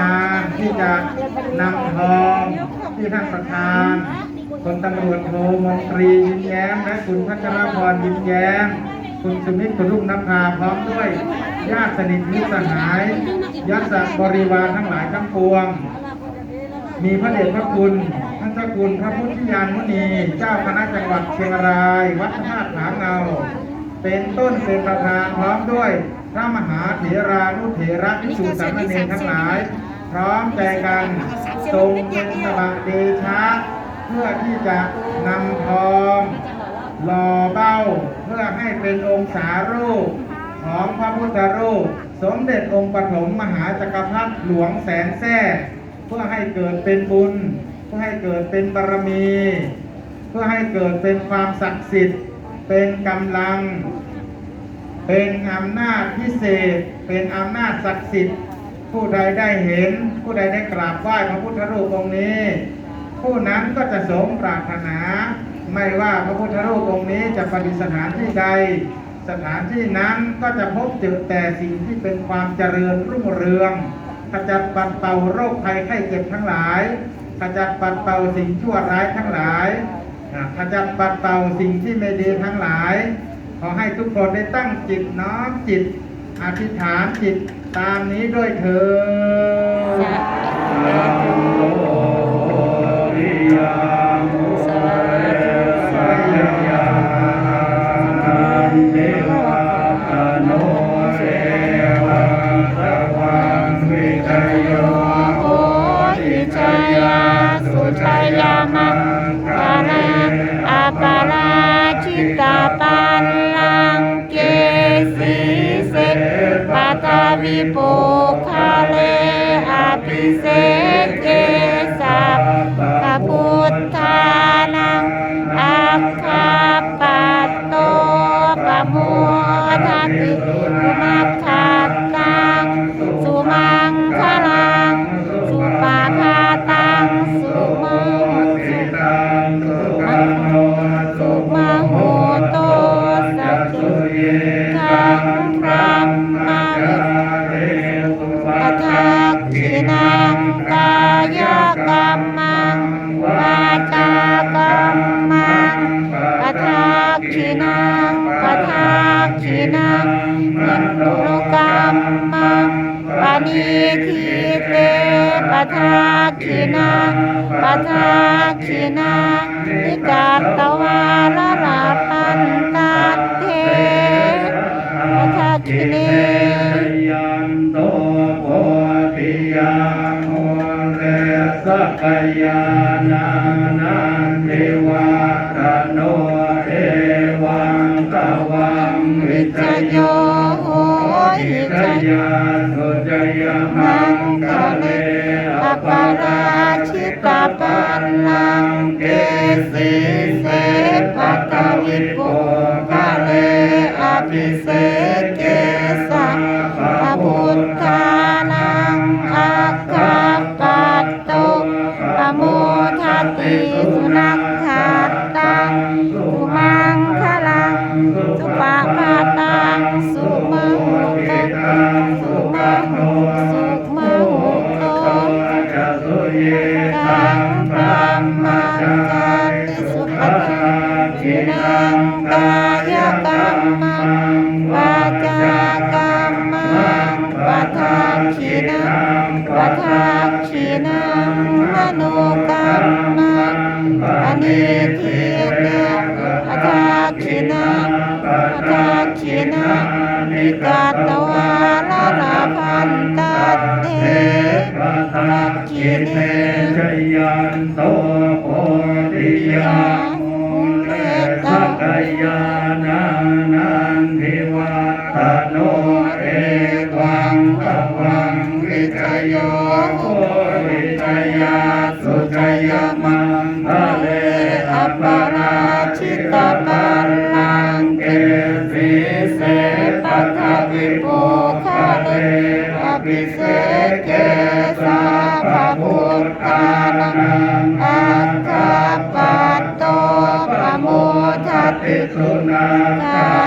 การที่จะนำทองที่ท่านประธานพลตำรวจโทมนตรียิ้มแย้ม และคุณพัชรพรยิ้มแย้ม คุณสุมิตรคุณรุ่งนภาพร้อมด้วยญาติสนิทมิตรสหายยักษ์บริวารทั้งหลายทั้งปวง มีพระเดชพระคุณท่านเจ้าคุณพระพุทธยานมุนี เจ้าคณะจังหวัดเชียงราย วัดพระธาตุผาเงา เป็นต้นเป็นประธานพร้อมด้วย พระมหาเถรานุเถระภิกษุสามเณรทั้งหลาย พร้อมใจกันทรงเป็นสบะเดชะ เพื่อที่จะนำทองหล่อเบ้า เพื่อให้เป็นองค์สารูปของพระพุทธรูป สมเด็จองค์ปฐมมหาจักรพรรดิหลวงแสนแท้เพื่อให้เกิดเป็นบุญ เพื่อให้เกิดเป็นบารมี เพื่อให้เกิดเป็นความศักดิ์สิทธิ์ เป็นกำลัง เป็นอำนาจพิเศษ เป็นอำนาจศักดิ์สิทธิ์ ผู้ใดได้เห็น ผู้ใดได้กราบไหว้พระพุทธรูปองค์นี้ ผู้นั้นก็จะสมปรารถนา ไม่ว่าพระพุทธรูปองค์นี้จะประดิษฐานที่ใด สถานที่นั้นก็จะพบเจอแต่สิ่งที่เป็นความเจริญรุ่งเรืองขจัดปัดเป่าโรคภัยไข้เจ็บทั้งหลายขจัดปัดเป่าสิ่งชั่วร้ายทั้งหลายขจัดปัดเป่าสิ่งที่ไม่ดีทั้งหลาย อให้ทุกคนได้ตั้งจิตน้อมจิต อธิษฐานจิตตามนี้ด้วยเถิดโวิปุคาเลอาภิเศษเกาคินังกายกรรมังวาจากรรมังปัทาคินังปัทาคินังมิตุกรรมังปณิทิเตปัทาคินังปัทาคินังนิกาตวาลลาปันตาเทปัทาคิเน สกยานานันทิวาตโนเอวังตวังวิจโยโหอิหิทยาสุจยมังคะเลอปาราชิตาปันนลัลังเกสีเสปัปัตวิปุกะเลอภิเศ ทินังกายกรรมังวาจากรรมัมังงปัปัทาคินังปัปัทาคินังมโนกรรมัมังงปปณิณิทิทิเตเตปัปัทาคินังปัปัทาคินังนิกาตวาลลลาลาพันตัตัดเทเทปัทาคิเตชยันโตโพธิยา สุจยมังคะเลอัปราชิตปัลลังเกสีเสปัทวิปุคะเลอภิเศษเกสาภะพุทธานังอาคาปัตโตปะโมทัตติสุนั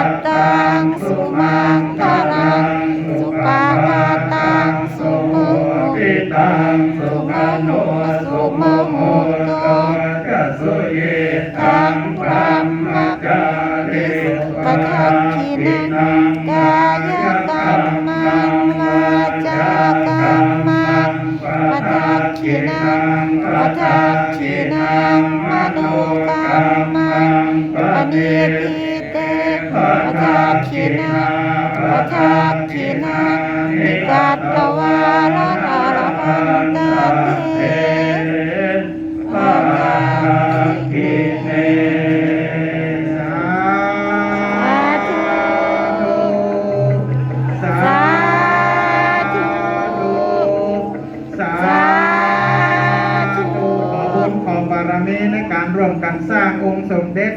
ขตังสุมังคะลังสุปาคตังสุมทิตัตังสุ นุสุโมโหโตกัสุเยตังพระมจาริสุปทักขินัง ร่วมกันสร้างองค์สมเด็จ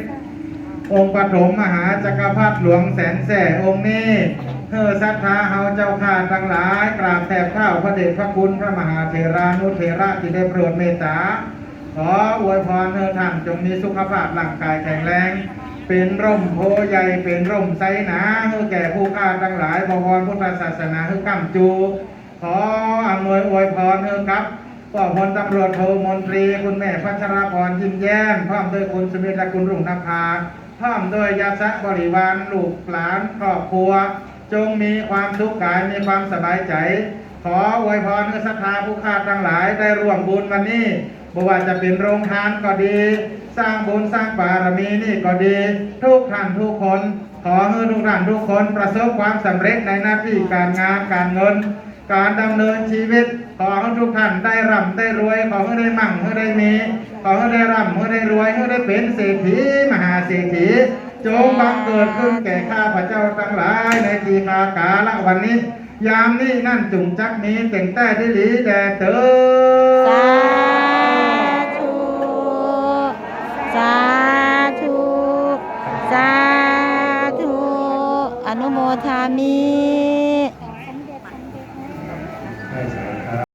องค์ปฐมมหาจักรพรรดิหลวงแสนแสองค์นี้เพื่อศรัทธาเฮาเจ้าข้าทั้งหลายกราบแทบเท้าพระเดชพระคุณพระมหาเถรานุเถระที่ได้โปรดเมตตาขออวยพรเธอท่านจงมีสุขภาพร่างกายแข็งแรง เป็นร่มโพใหญ่เป็นร่มไซนาเพื่อแก่ผู้ข้าทั้งหลายบวรพุทธศาสนาเพื่อกำจู ขออำนวยอวยพรเธอครับ ก็พลตำรวจโทมนตรี คุณแม่พัชรพรยิ้มแย้มพร้อมด้วยคุณสมิทและคุณรุ่งนภาพร้อมด้วยยาสะบริวารลูกหลานครอบครัว จงมีความสุขกายมีความสบายใจ ขออวยพรให้ศรัทธาผู้ข้าทั้งหลายได้ร่วมบุญวันนี้บ่ว่าจะเป็นโรงทานก็ดี สร้างบุญสร้างบารมีนี่ก็ดี ทุกท่านทุกคน ขอให้ทุกท่านทุกคนประสบความสำเร็จในหน้าที่การงานการเงิน การดำเนินชีวิตขอให้ทุกท่านได้ร่ำได้รวยขอให้ได้มั่งให้ได้มีขอให้ได้ร่ำให้ได้รวยให้ได้เป็นเศรษฐีมหาเศรษฐีจงบังเกิดขึ้นแก่ข้าพระเจ้าทั้งหลายในทีคากาละวันนี้ ยามนี้นั่นจุงจักนี้เต่งแต่ดิลีแดเตอ